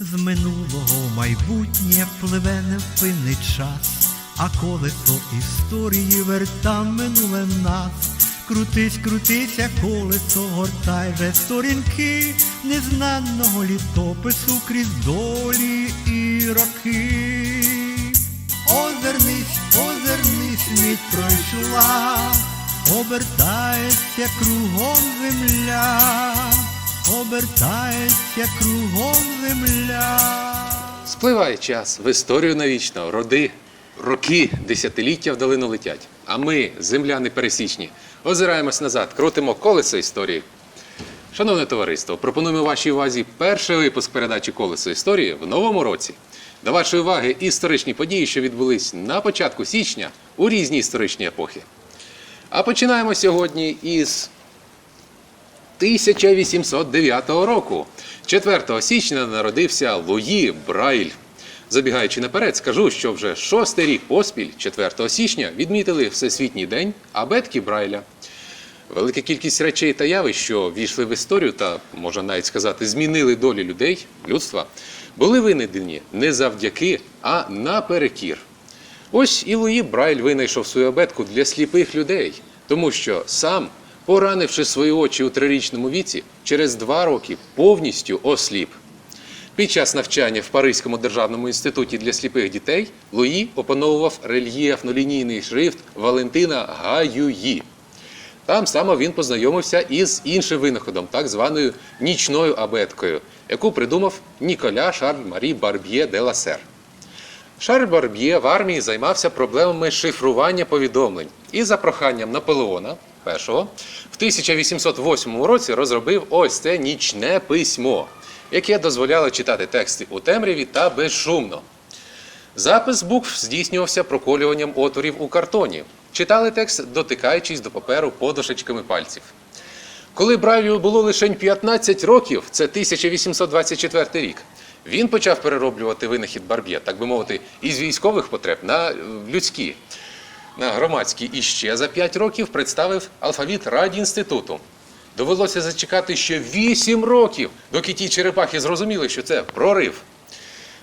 З минулого майбутнє пливе невпинний час, а колесо історії верта минуле нас. Крутись, крутися, колесо, гортай же сторінки незнаного літопису крізь долі і роки. Озирнись, озирнись, мить пройшла, обертається кругом земля, обертається кругом земля. Спливає час в історію навічно, роди, роки, десятиліття в долину летять. А ми, земляни пересічні, озираємось назад, крутимо колесо історії. Шановне товариство, пропонуємо вашій увазі перший випуск передачі колесо історії в новому році. До вашої уваги історичні події, що відбулись на початку січня у різні історичні епохи. А починаємо сьогодні із 1809 року. 4 січня народився Луї Брайль. Забігаючи наперед, скажу, що вже шостий рік поспіль, 4 січня, відмітили Всесвітній день абетки Брайля. Велика кількість речей та явищ, що війшли в історію та, можна навіть сказати, змінили долі людей, людства, були винайдені не завдяки, а наперекір. Ось і Луї Брайль винайшов свою абетку для сліпих людей, тому що сам, поранивши свої очі у трирічному віці, через два роки повністю осліп. Під час навчання в Паризькому державному інституті для сліпих дітей Луї опановував рельєфно-лінійний шрифт Валентина Гаюї. Там саме він познайомився із іншим винаходом, так званою нічною абеткою, яку придумав Ніколя Шарль Марі Барб'є де Ласер. Шарль Барб'є в армії займався проблемами шифрування повідомлень і за проханням Наполеона І в 1808 році розробив ось це нічне письмо, яке дозволяло читати тексти у темряві та безшумно. Запис букв здійснювався проколюванням отворів у картоні. Читали текст, дотикаючись до паперу подушечками пальців. Коли Брайлю було лише 15 років, це 1824 рік, він почав перероблювати винахід Барб'є, так би мовити, із військових потреб на е, людські, на громадські. І ще за 5 років представив алфавіт Радінституту. Довелося зачекати ще 8 років, доки ті черепахи зрозуміли, що це прорив.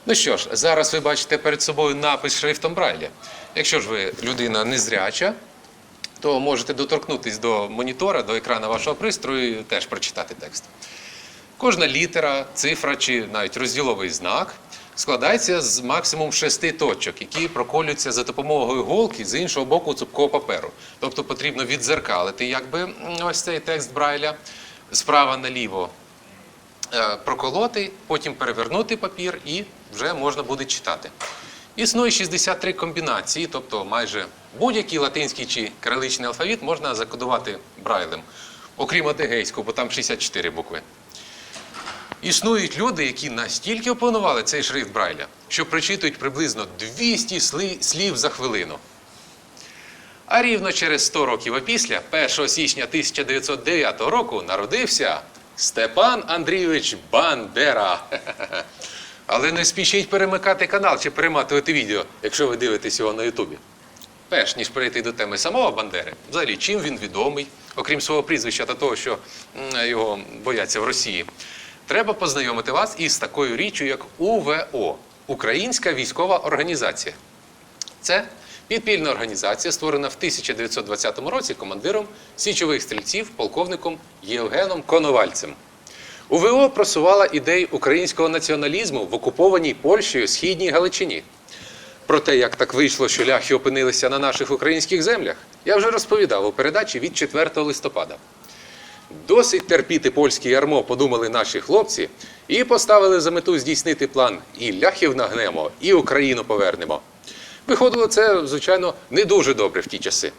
Ну що ж, зараз ви бачите перед собою напис шрифтом Брайля. Якщо ж ви людина незряча, то можете доторкнутись до монітора, до екрану вашого пристрою і теж прочитати текст. Кожна літера, цифра чи навіть розділовий знак складається з максимум шести точок, які проколюються за допомогою голки з іншого боку цупкого паперу. Тобто потрібно відзеркалити якби ось цей текст Брайля справа наліво е, проколоти, потім перевернути папір і вже можна буде читати. Існує 63 комбінації, тобто майже будь-який латинський чи кириличний алфавіт можна закодувати брайлем, окрім адегейського, бо там 64 букви. Існують люди, які настільки опанували цей шрифт Брайля, що прочитують приблизно 200 сли- слів за хвилину. А рівно через 100 років опісля, 1 січня 1909 року, народився Степан Андрійович Бандера. Але не спішіть перемикати канал чи перематувати відео, якщо ви дивитесь його на Ютубі. Перш ніж перейти до теми самого Бандери, взагалі, чим він відомий, окрім свого прізвища та того, що його бояться в Росії, треба познайомити вас із такою річчю, як УВО Українська військова організація. Це підпільна організація, створена в 1920 році командиром січових стрільців, полковником Євгеном Коновальцем. УВО просувала ідеї українського націоналізму в окупованій Польщею східній Галичині. Про те, як так вийшло, що ляхи опинилися на наших українських землях, я вже розповідав у передачі від 4 листопада. Досить терпіти польське ярмо, подумали наші хлопці, і поставили за мету здійснити план і ляхів нагнемо, і Україну повернемо. Виходило це, звичайно, не дуже добре в ті часи.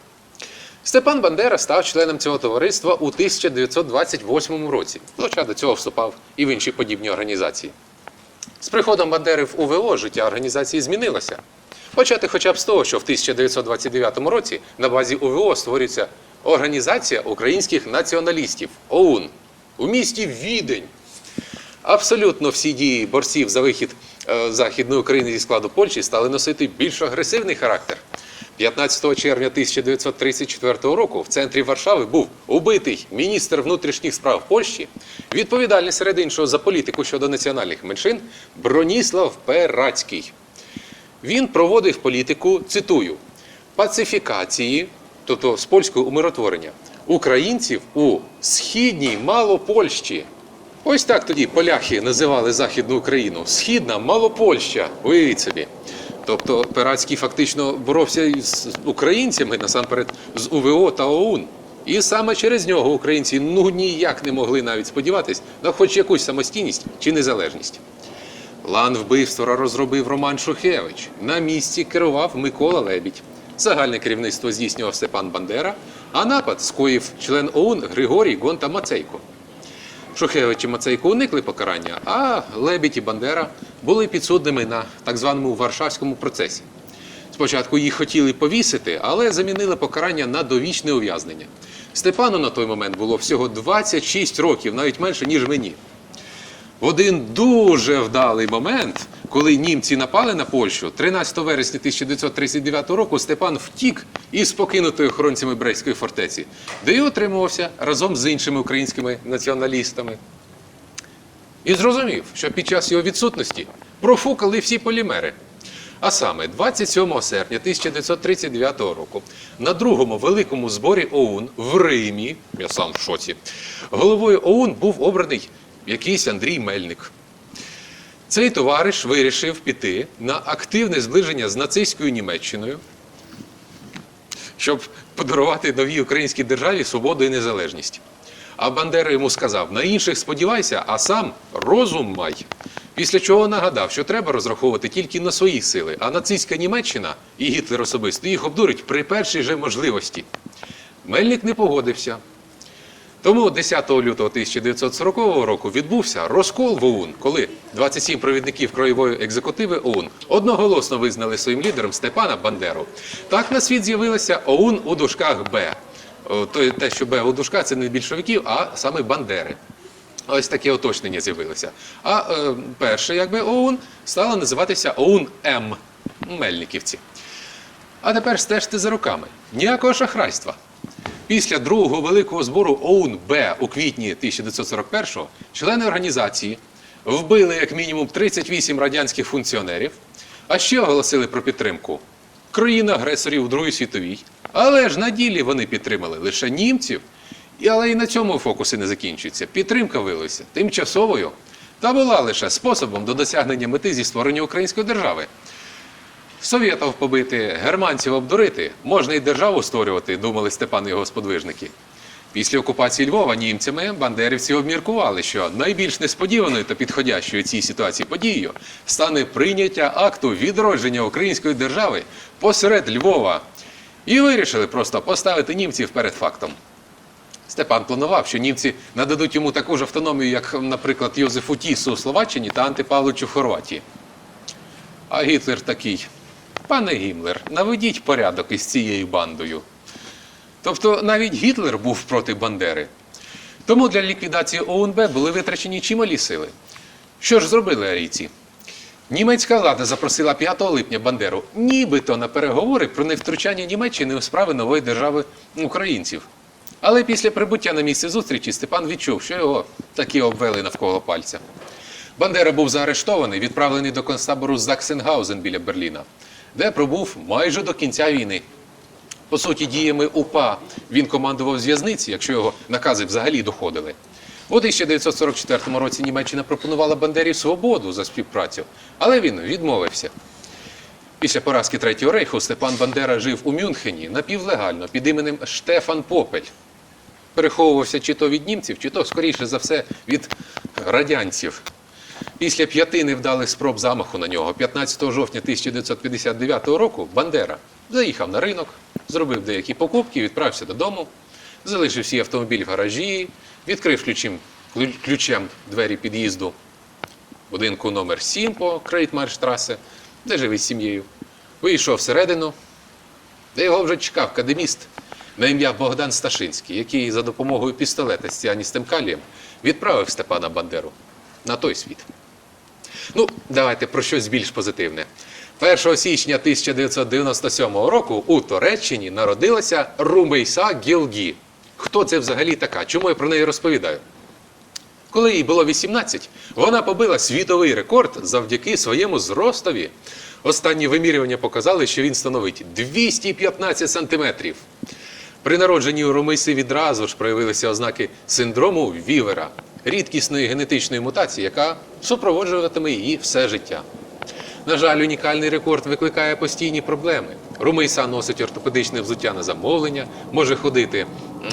Степан Бандера став членом цього товариства у 1928 році, хоча до цього вступав і в інші подібні організації. З приходом Бандери в УВО життя організації змінилося. Почати хоча б з того, що в 1929 році на базі УВО створюється Організація українських націоналістів ОУН у місті Відень. Абсолютно всі дії борців за вихід е, Західної України зі складу Польщі стали носити більш агресивний характер. 15 червня 1934 року в центрі Варшави був убитий міністр внутрішніх справ Польщі, відповідальний серед іншого за політику щодо національних меншин Броніслав Перацький. Він проводив політику, цитую, пацифікації, тобто з польського умиротворення, українців у східній Малопольщі. Ось так тоді поляхи називали Західну Україну. Східна Малопольща. Уявіть собі. Тобто Перацький фактично боровся із українцями насамперед з УВО та ОУН. І саме через нього українці ну ніяк не могли навіть сподіватись на хоч якусь самостійність чи незалежність. План вбивства розробив Роман Шухевич. На місці керував Микола Лебідь. Загальне керівництво здійснював Степан Бандера, а напад скоїв член ОУН Григорій Гонта Мацейко. Шухевич і Мацейко уникли покарання, а Лебідь і Бандера були підсудними на так званому Варшавському процесі. Спочатку їх хотіли повісити, але замінили покарання на довічне ув'язнення. Степану на той момент було всього 26 років, навіть менше, ніж мені. В один дуже вдалий момент, коли німці напали на Польщу, 13 вересня 1939 року Степан втік із покинутої охоронцями Брестської фортеці, де й отримувався разом з іншими українськими націоналістами. І зрозумів, що під час його відсутності профукали всі полімери. А саме 27 серпня 1939 року на другому великому зборі ОУН в Римі, я сам в шоці, головою ОУН був обраний якийсь Андрій Мельник. Цей товариш вирішив піти на активне зближення з нацистською Німеччиною, щоб подарувати новій українській державі свободу і незалежність. А Бандера йому сказав: на інших сподівайся, а сам розум май. Після чого нагадав, що треба розраховувати тільки на свої сили, а нацистська Німеччина і Гітлер особисто їх обдурить при першій же можливості. Мельник не погодився. Тому 10 лютого 1940 року відбувся розкол в ОУН, коли 27 провідників краєвої екзекутиви ОУН одноголосно визнали своїм лідером Степана Бандеру. Так на світ з'явилася ОУН у дужках Б. Те, що Б у дужках, це не більшовиків, а саме Бандери. Ось таке уточнення з'явилося. А е, перше, якби ОУН, стало називатися ОУН М Мельниківці. А тепер стежте за руками. Ніякого шахрайства. Після другого великого збору ОУН Б у квітні 1941-го члени організації вбили як мінімум 38 радянських функціонерів, а ще оголосили про підтримку країн-агресорів у Другій світовій. Але ж на ділі вони підтримали лише німців. Але і на цьому фокуси не закінчуються. Підтримка виявилася тимчасовою та була лише способом до досягнення мети зі створення української держави. Совєтів побити, германців обдурити, можна і державу створювати, думали Степан і його сподвижники. Після окупації Львова німцями бандерівці обміркували, що найбільш несподіваною та підходящою цій ситуації подією стане прийняття акту відродження української держави посеред Львова. І вирішили просто поставити німців перед фактом. Степан планував, що німці нададуть йому таку ж автономію, як, наприклад, Йозефу Тісу у Словаччині та Антипавловичу в Хорватії. А Гітлер такий: пане Гімлер, наведіть порядок із цією бандою. Тобто навіть Гітлер був проти Бандери. Тому для ліквідації ОУНБ були витрачені чималі сили. Що ж зробили арійці? Німецька влада запросила 5 липня Бандеру нібито на переговори про невтручання Німеччини у справи нової держави українців. Але після прибуття на місце зустрічі Степан відчув, що його таки обвели навколо пальця. Бандера був заарештований, відправлений до концтабору Заксенгаузен біля Берліна, де пробув майже до кінця війни. По суті, діями УПА він командував з в'язниці, якщо його накази взагалі доходили. У 1944 році Німеччина пропонувала Бандері свободу за співпрацю, але він відмовився. Після поразки Третього рейху Степан Бандера жив у Мюнхені напівлегально під іменем Штефан Попель. Переховувався чи то від німців, чи то, скоріше за все, від радянців. Після п'яти невдалих спроб замаху на нього, 15 жовтня 1959 року, Бандера заїхав на ринок, зробив деякі покупки, відправився додому, залишив свій автомобіль в гаражі, відкрив ключем, ключем двері під'їзду будинку номер 7 по Крейтмарштрасе, де жив із сім'єю. Вийшов всередину, де його вже чекав академіст на ім'я Богдан Сташинський, який за допомогою пістолета з ціаністим калієм відправив Степана Бандеру на той світ. Ну, давайте про щось більш позитивне. 1 січня 1997 року у Туреччині народилася Румейса Гілгі. Хто це взагалі така? Чому я про неї розповідаю? Коли їй було 18, вона побила світовий рекорд завдяки своєму зростові. Останні вимірювання показали, що він становить 215 сантиметрів. При народженні у Румейси відразу ж проявилися ознаки синдрому Вівера, рідкісної генетичної мутації, яка супроводжуватиме її все життя. На жаль, унікальний рекорд викликає постійні проблеми. Румейса носить ортопедичне взуття на замовлення, може ходити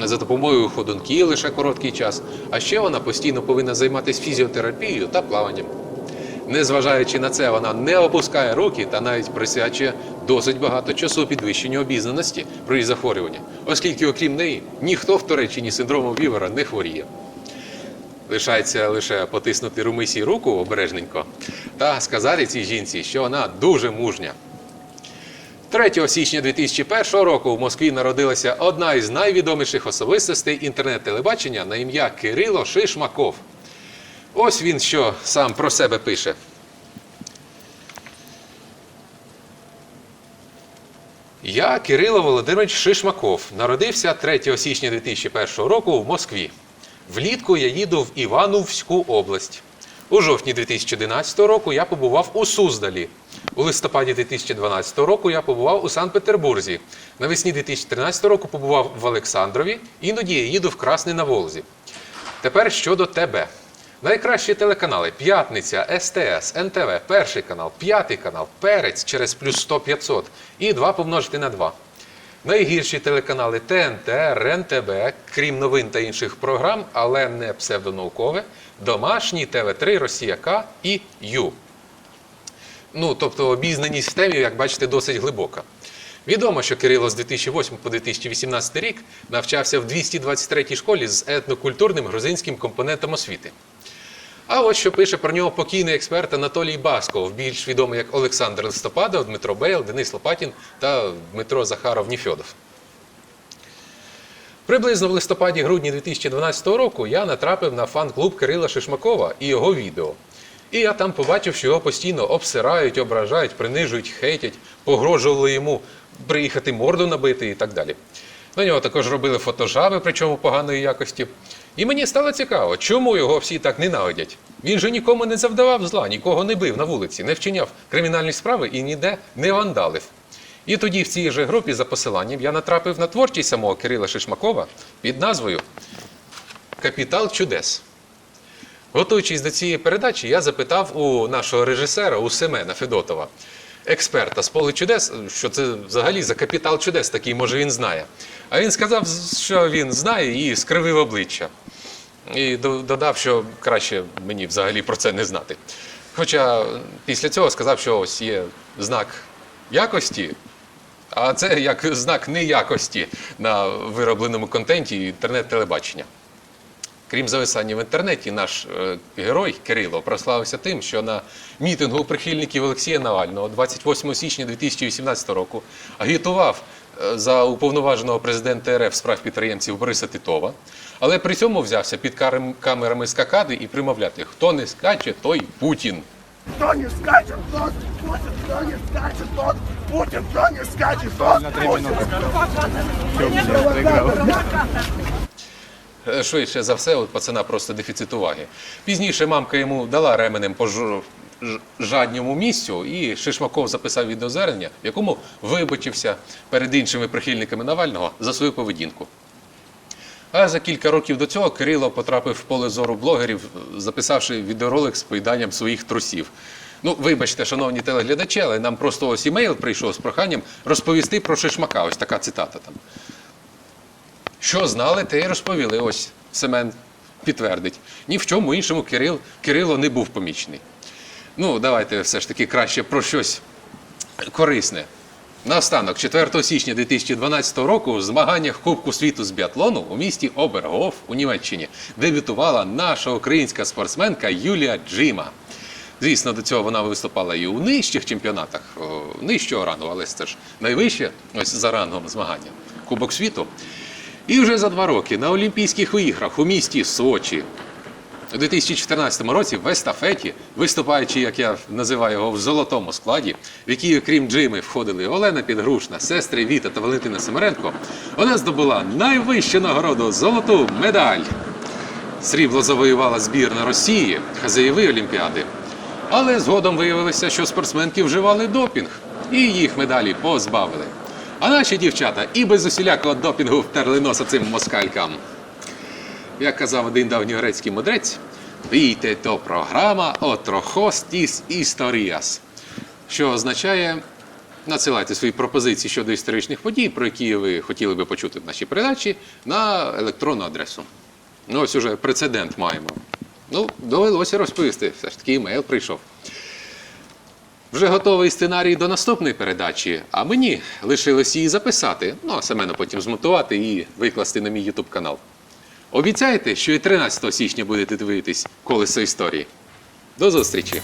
за допомогою ходунків лише короткий час. А ще вона постійно повинна займатися фізіотерапією та плаванням. Незважаючи на це, вона не опускає руки та навіть присвячує досить багато часу підвищенню обізнаності про її захворювання, оскільки, окрім неї, ніхто в Туреччині синдромом Вівера не хворіє. Лишається лише потиснути румисі руку обережненько та сказати цій жінці, що вона дуже мужня. 3 січня 2001 року в Москві народилася одна із найвідоміших особистостей інтернет-телебачення на ім'я Кирило Шишмаков. Ось він що сам про себе пише. Я Кирило Володимирович Шишмаков. Народився 3 січня 2001 року в Москві. Влітку я їду в Івановську область. У жовтні 2011 року я побував у Суздалі. У листопаді 2012 року я побував у Санкт-Петербурзі. Навесні 2013 року побував в Олександрові. Іноді я їду в Красний на Волзі. Тепер щодо тебе. Найкращі телеканали П'ятниця, СТС, НТВ, Перший канал, П'ятий канал, Перець через плюс 100-500 і 2 помножити на 2. Найгірші телеканали ТНТ, РЕН-ТБ, крім новин та інших програм, але не псевдонаукове, домашній ТВ3, Росія К і Ю. Ну, тобто обізнаність в як бачите, досить глибока. Відомо, що Кирило з 2008 по 2018 рік навчався в 223 школі з етнокультурним грузинським компонентом освіти. А ось що пише про нього покійний експерт Анатолій Басков, більш відомий як Олександр Листопадов, Дмитро Бейл, Денис Лопатін та Дмитро Захаров Ніфьодов. Приблизно в листопаді-грудні 2012 року я натрапив на фан-клуб Кирила Шишмакова і його відео. І я там побачив, що його постійно обсирають, ображають, принижують, хейтять, погрожували йому приїхати морду набити і так далі. На нього також робили фотожаби, причому поганої якості. І мені стало цікаво, чому його всі так ненавидять. Він же нікому не завдавав зла, нікого не бив на вулиці, не вчиняв кримінальні справи і ніде не вандалив. І тоді в цій же групі за посиланням я натрапив на творчість самого Кирила Шишмакова під назвою Капітал чудес. Готуючись до цієї передачі, я запитав у нашого режисера, у Семена Федотова, експерта з поле чудес, що це взагалі за капітал чудес, такий, може, він знає. А він сказав, що він знає і скривив обличчя. І додав, що краще мені взагалі про це не знати. Хоча після цього сказав, що ось є знак якості, а це як знак неякості на виробленому контенті інтернет-телебачення. Крім зависання в інтернеті, наш е, герой Кирило прославився тим, що на мітингу прихильників Олексія Навального 28 січня 2018 року агітував за уповноваженого президента РФ з прав підприємців Бориса Титова, але при цьому взявся під камерами скакади і примовляти: хто не скаче, той Путін. Кто не скачет, тот Путин, кто не скачет, тот Путин, кто не скачет, тот Путин. Е, Швидше за все, от пацана просто дефіцит уваги. Пізніше мамка йому дала ременем по жадньому місцю, і Шишмаков записав відеозвернення, в якому вибачився перед іншими прихильниками Навального за свою поведінку. А за кілька років до цього Кирило потрапив в поле зору блогерів, записавши відеоролик з поїданням своїх трусів. Ну, вибачте, шановні телеглядачі, але нам просто ось імейл прийшов з проханням розповісти про Шишмака. Ось така цитата там. Що знали, те й розповіли. Ось Семен підтвердить. Ні в чому іншому Кирил, Кирило не був помічений. Ну, давайте все ж таки краще про щось корисне. Наостанок, 4 січня 2012 року в змаганнях Кубку світу з біатлону у місті Обергоф у Німеччині дебютувала наша українська спортсменка Юлія Джима. Звісно, до цього вона виступала і у нижчих чемпіонатах, нижчого рангу, але це ж найвище ось за рангом змагання Кубок світу. І вже за два роки на Олімпійських іграх у місті Сочі У 2014 році в естафеті, виступаючи, як я називаю його, в золотому складі, в якій, окрім Джими, входили Олена Підгрушна, сестри Віта та Валентина Семеренко, вона здобула найвищу нагороду золоту медаль. Срібло завоювала збірна Росії, хазяєви Олімпіади. Але згодом виявилося, що спортсменки вживали допінг і їх медалі позбавили. А наші дівчата і без усілякого допінгу втерли носа цим москалькам. Як казав один давньогрецький мудрець, «Війте то програма отрохостіс історіас, що означає надсилайте свої пропозиції щодо історичних подій, про які ви хотіли би почути в нашій передачі, на електронну адресу. Ну, ось уже прецедент маємо. Ну, довелося розповісти, все ж таки імейл прийшов. Вже готовий сценарій до наступної передачі, а мені лишилось її записати, ну а Семену потім змонтувати і викласти на мій YouTube канал. Обіцяєте, що і 13 січня будете дивитись колесо історії. До зустрічі!